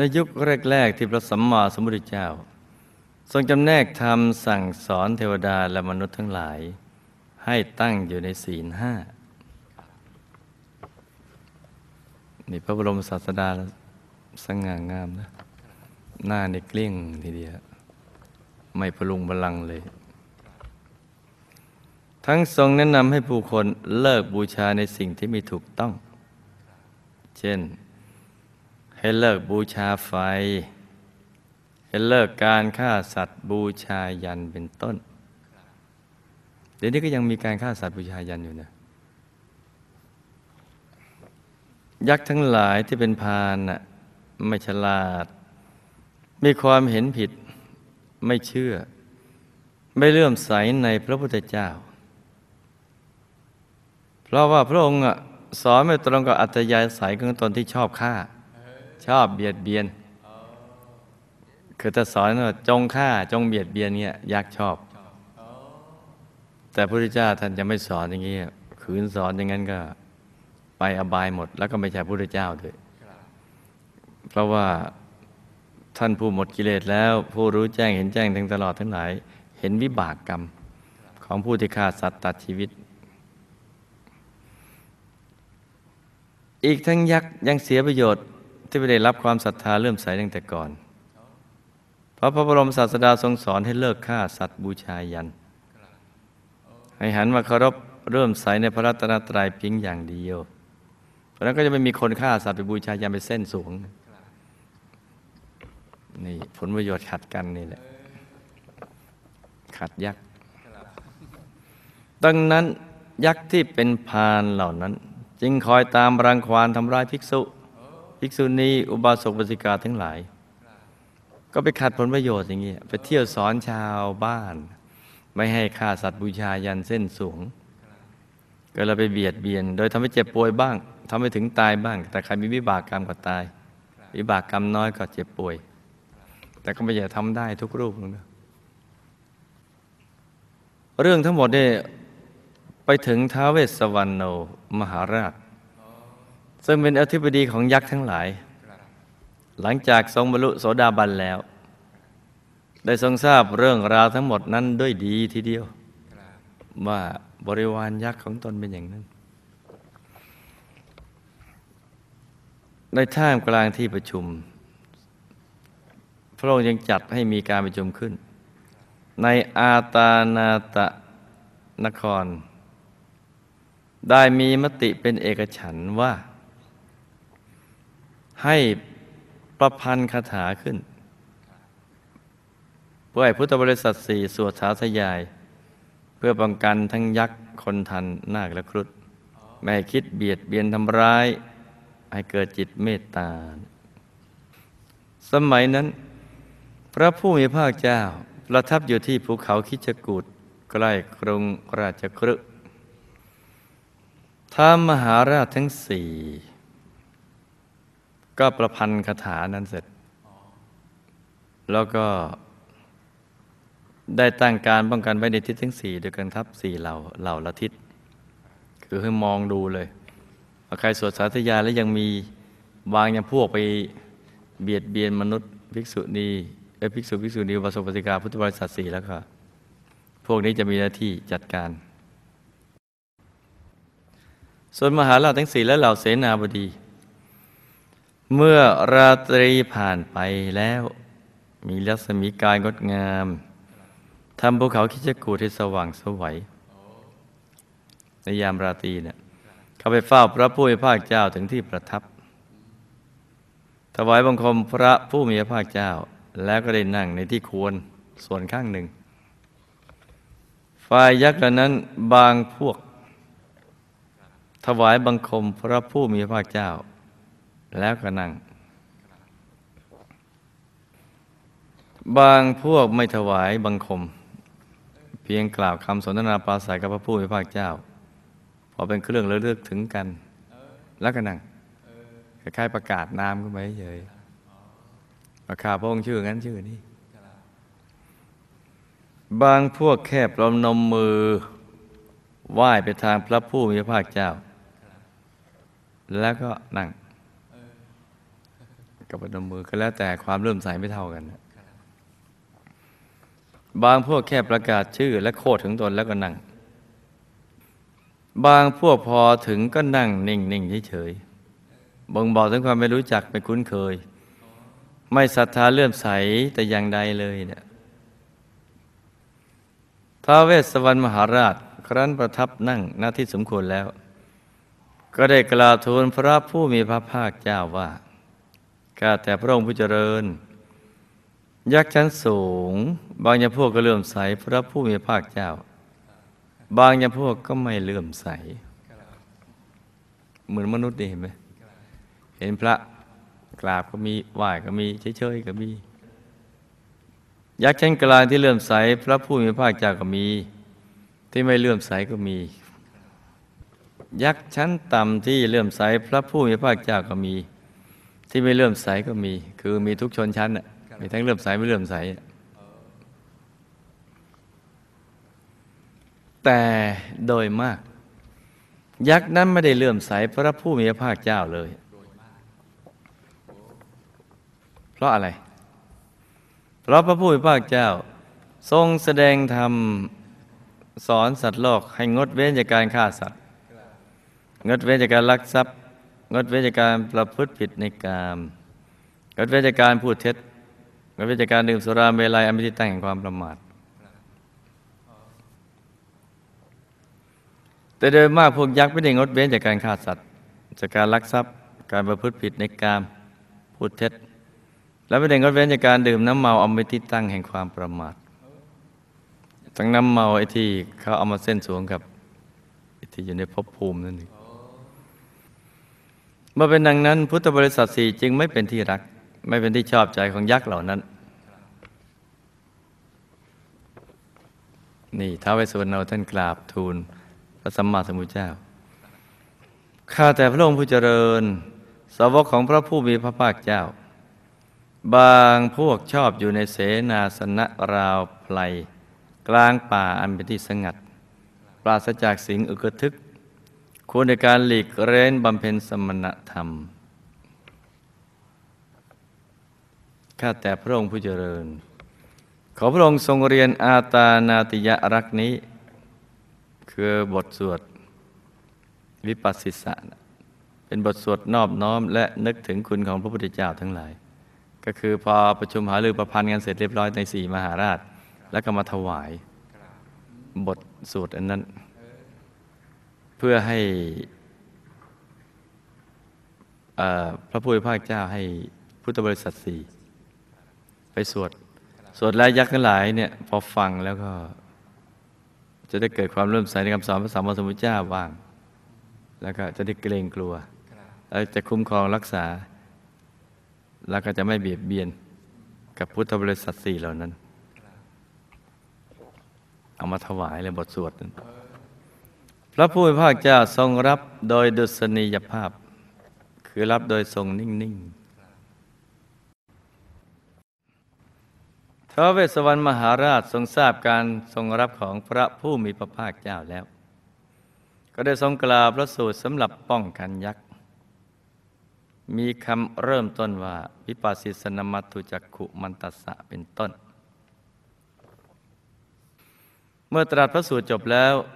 ในยุคแรก ๆ ที่พระสัมมาสัมพุทธเจ้า ทรงจำแนกธรรมสั่งสอนเทวดาและมนุษย์ทั้งหลาย ให้ตั้งอยู่ในศีลห้านี่พระบรมศาสดาสง่างามนะ หน้าในเกลี้ยงทีเดียว ไม่พลุงบลังเลย ทั้งทรงแนะนำให้ผู้คนเลิกบูชาในสิ่งที่ไม่ถูกต้อง เช่น ให้เลิกบูชาไฟ ให้เลิกการฆ่าสัตว์บูชายันเป็นต้น เดี๋ยวนี้ก็ยังมีการฆ่าสัตว์บูชายันอยู่นะ ยักษ์ทั้งหลายที่เป็นพานน่ะไม่ฉลาด มีความเห็นผิด ไม่เชื่อ ไม่เลื่อมใสในพระพุทธเจ้า เพราะว่าพระองค์สอนไม่ตรงกับอัตยาศัยของตนที่ชอบฆ่า ชอบเบียดเบียน คือถ้าสอนว่าจงฆ่าจงเบียดเบียนเนี่ยยักชอบ แต่พระพุทธเจ้าท่านจะไม่สอนอย่างนี้ขืนสอนอย่างนั้นก็ไปอบายหมด แล้วก็ไม่ใช่พระพุทธเจ้าด้วย เพราะว่าท่านผู้หมดกิเลสแล้ว ผู้รู้แจ้งเห็นแจ้งทั้งตลอดทั้งหลาย เห็นวิบากกรรม ของผู้ที่ฆ่าสัตว์ตัดชีวิต อีกทั้งยักษ์ยังเสียประโยชน์ ที่ไม่ได้รับความศรัทธาเลื่อมใสตั้งแต่ก่อน เพราะพระบรมศาสดาทรงสอนให้เลิกฆ่าสัตว์บูชายัน ให้หันมาเคารพเริ่มใสในพระรัตนตรัยเพียงอย่างเดียว เพราะนั้นก็จะไม่มีคนฆ่าสัตว์ไปบูชายันไปเส้นสูง นี่ผลประโยชน์ขัดกันนี่แหละ ขัดยักษ์ ดังนั้นยักษ์ที่เป็นพานเหล่านั้น จึงคอยตามรังควานทำร้ายภิกษุ ภิกษุณีอุบาสกบาสิกาทั้งหลาย ก็ไปขัดผลประโยชน์อย่างนี้ไปเที่ยวสอนชาวบ้าน ไม่ให้ฆ่าสัตว์บูชายันเส้นสูง ก็เราไปเบียดเบียน โดยทำให้เจ็บป่วยบ้างทำให้ถึงตายบ้าง แต่ใครมีวิบากกรรมก็ตาย วิบากกรรมน้อยก็เจ็บป่วย แต่ก็ไม่อยากทำได้ทุกรูปนะเรื่องทั้งหมดเนี่ยไปถึงท้าวเวสสวรรณโนมหาราช ซึ่งเป็นอธิบดีของยักษ์ทั้งหลาย หลังจากทรงบรรลุโสดาบันแล้ว ได้ทรงทราบเรื่องราวทั้งหมดนั้นด้วยดีทีเดียว ว่าบริวารยักษ์ของตนเป็นอย่างนั้น ในท่ามกลางที่ประชุม พระองค์ยังจัดให้มีการประชุมขึ้น ในอาตานาตะนคร ได้มีมติเป็นเอกฉันว่า ให้ประพันธ์คาถาขึ้นเพื่อให้พุทธบริษัทสี่สวดสาธยาย เพื่อป้องกันทั้งยักษ์คนทันนาคและครุฑไม่ให้คิดเบียดเบียนทำร้าย ให้เกิดจิตเมตตา สมัยนั้น พระผู้มีพระเจ้าประทับอยู่ที่ภูเขาคิชกูดใกล้กรุงราชครึท้ามหาราชทั้งสี่ ก็ประพันธ์คาถานั้นเสร็จ แล้วก็ได้ตั้งการป้องกันไว้ในทิศทั้งสี่โดยการทับสี่เหล่าเหล่าละทิศ คือให้มองดูเลยว่าใครสวดสาธยาแล้วยังมีบางยังพวกไปเบียดเบียนมนุษย์ภิกษุณีเอภิกษุภิกษุณีวสปฏิกาพุทธบริษัทสี่แล้วก็พวกนี้จะมีหน้าที่จัดการ ส่วนมหาราชทั้งสี่และเหล่าเสนาบดี เมื่อราตรีผ่านไปแล้ว มีลักษมีการงดงามทำภูเขาคิจกูดให้สว่างสวัยในยามราตรีเนี่ยเข้าไปเฝ้าพระผู้มีพระเจ้าถึงที่ประทับ ถวายบังคมพระผู้มีพระภาคเจ้า แล้วก็ได้นั่งในที่ควรส่วนข้างหนึ่งฝ่ายยักษ์เหล่านั้นบางพวก ถวายบังคมพระผู้มีพระภาคเจ้า แล้วก็นั่ง บางพวกไม่ถวายบังคม เพียงกล่าวคำสนทนาปราศัยกับพระผู้มีพระเจ้า พอเป็นเครื่องเลือกถึงกัน แล้วก็นั่งคล้ายๆประกาศนามขึ้นไปเฉยประกาศพระองค์ชื่องั้นชื่อนี้บางพวกแค่ปลมนมมือไหว้ไปทางพระผู้มีพระภาคเจ้า แล้วก็นั่ง กับพนมมือก็แล้วแต่ความเริ่อมใสไม่เท่ากันนะบางพวกแค่ประกาศชื่อและโคดถึงตนแล้วก็นั่ง บางพวกพอถึงก็นั่งนิ่งๆเฉยๆบ่งบอกถึงความไม่รู้จักไม่คุ้นเคย ไม่ศรัทธาเลื่อมใสแต่อย่างใดเลยเนี่ยท้าวเวสสวรรณมหาราช ครั้นประทับนั่งหน้าที่สมควรแล้ว ก็ได้กล่าวทูลพระผู้มีพระภาคเจ้าว่า ข้าแต่พระองค์ผู้เจริญ ยักษ์ชั้นสูง บางยาพวกก็เลื่อมใสพระผู้มีพระภาคเจ้า บางยาพวกก็ไม่เลื่อมใส เหมือนมนุษย์นี่เห็นไหมเห็นพระกราบก็มีไหว้ก็มีเฉยๆก็มี ยักษ์ชั้นกลางที่เลื่อมใสพระผู้มีพระภาคเจ้าก็มี ที่ไม่เลื่อมใสก็มี ยักษ์ชั้นต่ำที่เลื่อมใสพระผู้มีพระภาคเจ้าก็มี ที่ไม่เลื่อมใสก็มี คือมีทุกชนชั้นน่ะมีทั้งเลื่อมใสไม่เลื่อมใส แต่โดยมาก ยักษ์นั้นไม่ได้เลื่อมใสพระผู้มีพระภาคเจ้าเลย เพราะอะไร เพราะพระผู้มีพระภาคเจ้า ทรงแสดงธรรมสอนสัตว์โลกให้งดเว้นจากการฆ่าสัตว์ งดเว้นจากการลักทรัพย์ งดเว้นจากการประพฤติผิดในกามงดเว้นจากการพูดเท็จงดเว้นจากการดื่มสุราเมลัยอันเป็นที่ตั้งแห่งความประมาทแต่โดยมากพวกยักษ์ไม่ได้งดเว้นจากการฆ่าสัตว์ จากการลักทรัพย์ การประพฤติผิดในกามพูดเท็จ และไม่ได้งดเว้นจากการดื่มน้ำเมาเอาเป็นที่ตั้งแห่งความประมาททั้งน้ำเมาไอ้ที่เขาเอามาเส้นสวงกับไอ้ที่อยู่ในภพภูมินั่นเอง เมื่อเป็นดังนั้น พุทธบริษัทสี่จึงไม่เป็นที่รัก ไม่เป็นที่ชอบใจของยักษ์เหล่านั้น นี่ท้าวเวสสุวรรณท่านกราบทูลพระสัมมาสัมพุทธเจ้า ข้าแต่พระองค์ผู้เจริญ สาวกของพระผู้มีพระภาคเจ้า บางพวกชอบอยู่ในเสนาสนะราวไพลกลางป่าอันเป็นที่สงัด ปราศจากสิ่งอึกทึก ควรในการหลีกเร้นบำเพ็ญสมณธรรม ข้าแต่พระองค์ผู้เจริญ ขอพระองค์ทรงเรียนอาตานาติยรักนี้ คือบทสวดวิปัสสิสะเป็นบทสวดนอบน้อม และนึกถึงคุณของพระพุทธเจ้าทั้งหลาย ก็คือพอประชุมหารือประพันธ์กันเสร็จเรียบร้อยในสี่มหาราช แล้วก็มาถวาย บทสวดอันนั้น เพื่อให้พระพุทธภาคเจ้าให้พุทธบริษัทสี่ไปสวด สวดแล้วยักษ์ทั้งหลายเนี่ยพอฟังแล้วก็ จะได้เกิดความเริ่มใสในคำสอนพระสัมมาสัมพุทธเจ้าบ้าง แล้วก็จะได้เกรงกลัว แล้วจะคุ้มครองรักษา แล้วก็จะไม่เบียดเบียนกับพุทธบริษัทสี่เหล่านั้น เอามาถวายเลยบทสวดนั้น พระผู้เป็นพระเจ้าทรงรับโดยดุษณียภาพ คือรับโดยทรงนิ่งๆท้าวเวสสวรรณมหาราชทรงทราบการทรงรับของพระผู้มีพระภาคเจ้าแล้ว ก็ได้ทรงกล่าวพระสูตรสำหรับป้องกันยักษ์ มีคำเริ่มต้นว่าวิปัสสิสนมัตตุจักขุมันตัสสะเป็นต้น เมื่อตรัสพระสูตรจบแล้ว